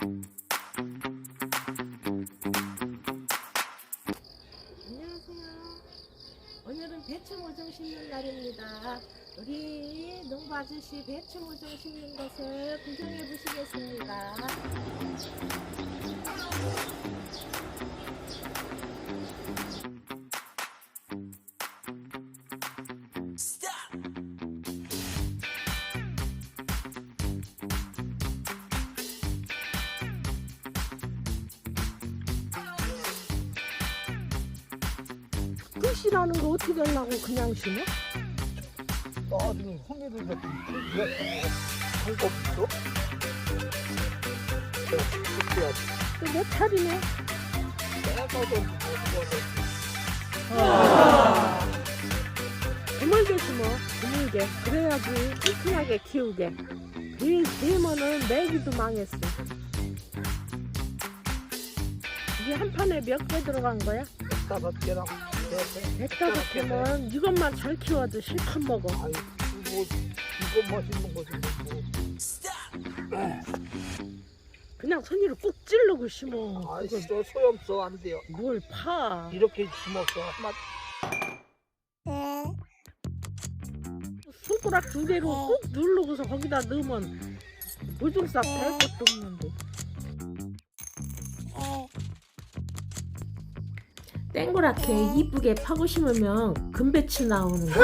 안녕하세요. 오늘은 배추 모종 심는 날입니다. 우리 농부 아저씨 배추 모종 심는 것을 구경해 보시겠습니다. 끝이라는 거 어떻게 하려고 그냥 심어? 나중에 게 할거 없어? 차리네? 내가도 드물게 심어, 드물게. 그래야지 튼튼하게 키우게. 그 되면은 매기도 망했어. 이게 한 판에 몇 개 들어간 거야? 다섯 네 백다섯 개면 이것만 잘 키워도 실컷 먹어. 아이 이거 이거 맛있는 거지 뭐. 그냥 손으로 꾹 찌르고 심어. 아이 저 소용없어 안 돼요. 뭘 파? 이렇게 심었어. 맛 손가락 두 개로 꾹 누르고서 거기다 넣으면 보증싹 될 것도 없는데. 땡그랗게 이쁘게 파고 심으면 금배추 나오는 거.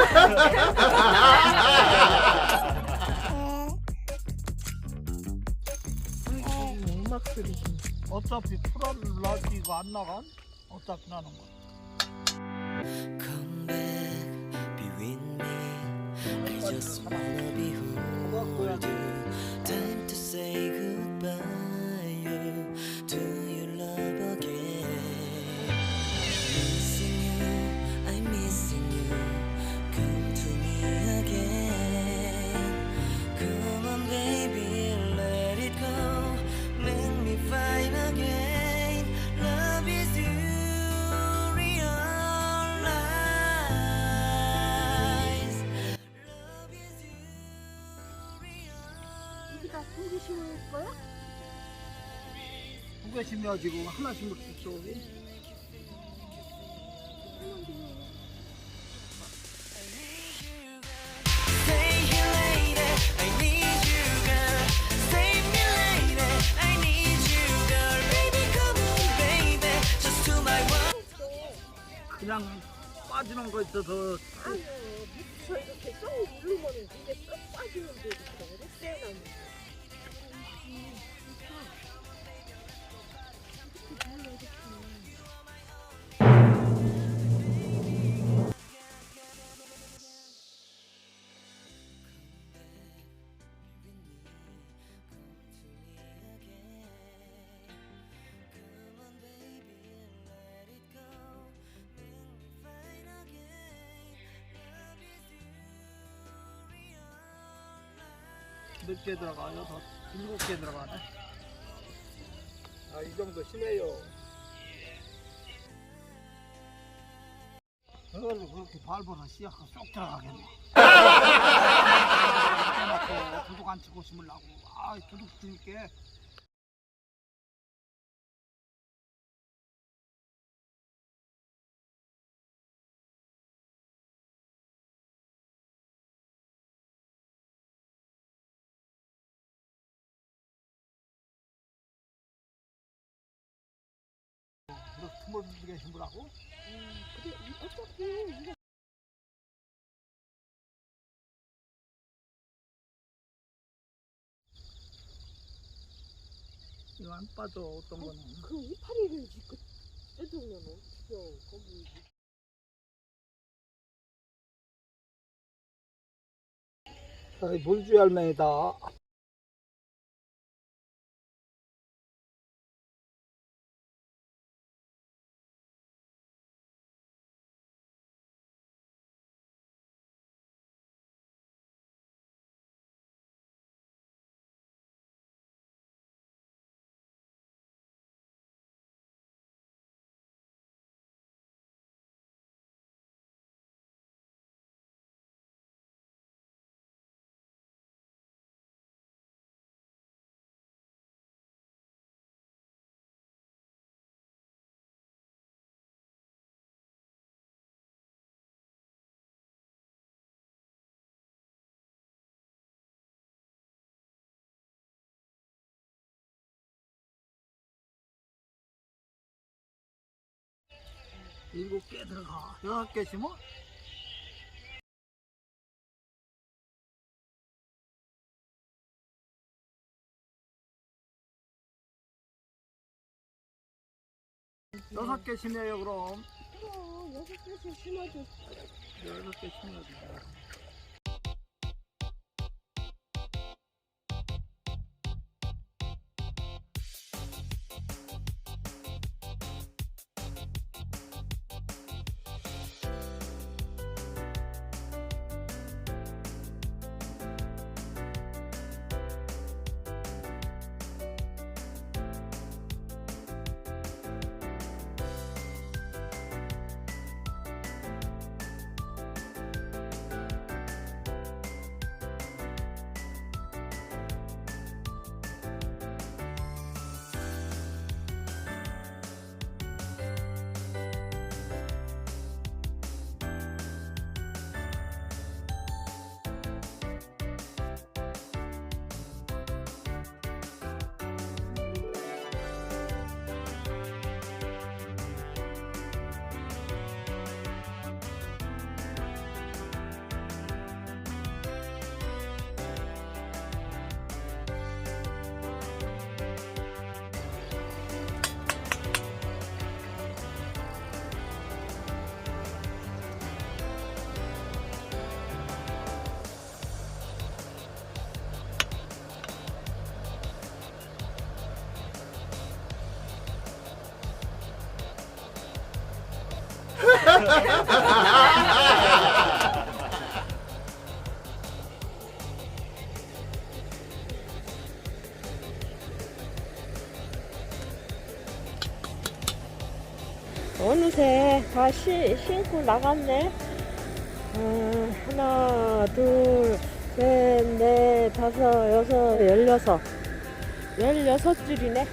음악 소리 좀. 어차피 풀안 라디가 안 나간? 어차피 나는 거. Come back, be with me. I just wanna be who you. 고기 심을 거야? 두개 심어야 지금 하나 심을 수 있어. Stay here, lady. I need you, girl. Save me, lady. I need you, girl. Baby, come on, baby. Just to my one. 그냥 빠지는 거 있어서 아유, 밑에서 이렇게 쏙 누르면 이게 쏙 빠지는데 이렇게 어 렵게 몇 개 들어가요? 더 일곱 개 들어가네. 아, 이 정도 심해요. 그걸로 그렇게 밟아서 씨앗가 쏙 들어가겠네. 도둑 안 치고 심으려고. 아, 도둑 치니 까너 스몰비게 심으라고? 그래, 어차피 이거 이거 안 빠져, 어떤 거는. 그 이파리를 짓고 뜯으면 어떡해 거기 아이, 물주 할매이다. 일곱 개 들어가. 여섯 개 심어? 여섯 개 심어요 그럼. 그럼 여섯 개씩 심어줘. 여섯 개 심어야 어느새 다 시, 신고 나갔네. 어, 하나, 둘, 셋, 넷, 다섯, 여섯, 열여섯. 열여섯 줄이네.